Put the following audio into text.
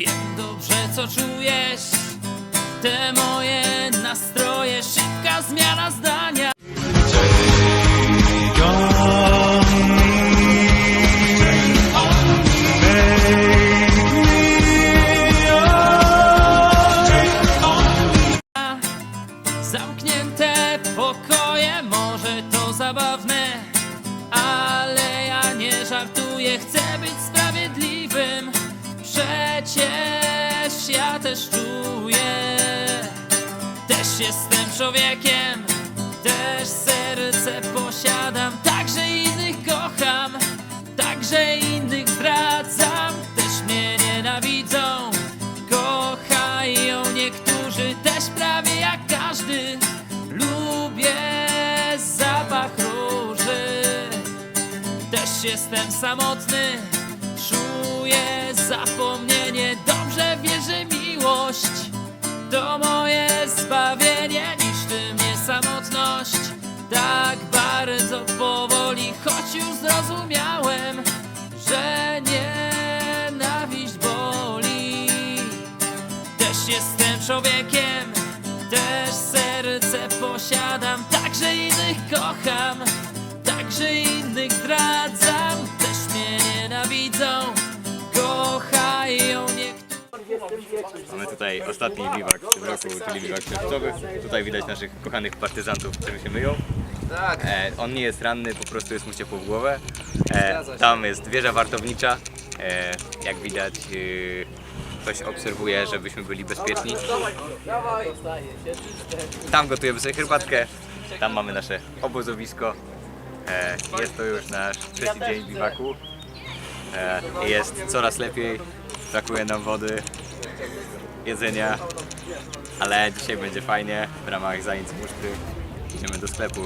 Wiem dobrze co czujesz Te moje nastroje Szybka zmiana zdania Zamknięte pokoje, może to zabawne, ale ja nie żartuję, chcę być sprawiedliwym. Przecież ja też czuję, też jestem człowiekiem, też serce posiadam, także innych kocham, także innych zdradzam, też mnie nienawidzą. Kochają niektórzy też prawie jak każdy. Lubię zapach róży. Też jestem samotny. Czuję zapomnienie. Dobrze wierzę miłość. To moje zbawienie. Niszczy mnie samotność. Tak bardzo powoli, choć już zrozumiałem, że nienawiść boli. Też jestem człowiekiem, też serce posiadam, także innych kocham, także innych zdradzam, też mnie nienawidzą, Mamy tutaj ostatni biwak w tym roku, czyli biwak księżycowy. Tutaj widać naszych kochanych partyzantów, którzy się myją. Tak, E, on nie jest ranny, po prostu jest mu ciepło w głowę. E, tam jest wieża wartownicza. E, jak widać, e, ktoś obserwuje, żebyśmy byli bezpieczni. Tam gotujemy sobie herbatkę. Tam mamy nasze obozowisko. E, jest to już nasz trzeci dzień biwaku. E, jest coraz lepiej. Brakuje nam wody, jedzenia, ale dzisiaj będzie fajnie w ramach zajęć musztry. Idziemy do sklepu,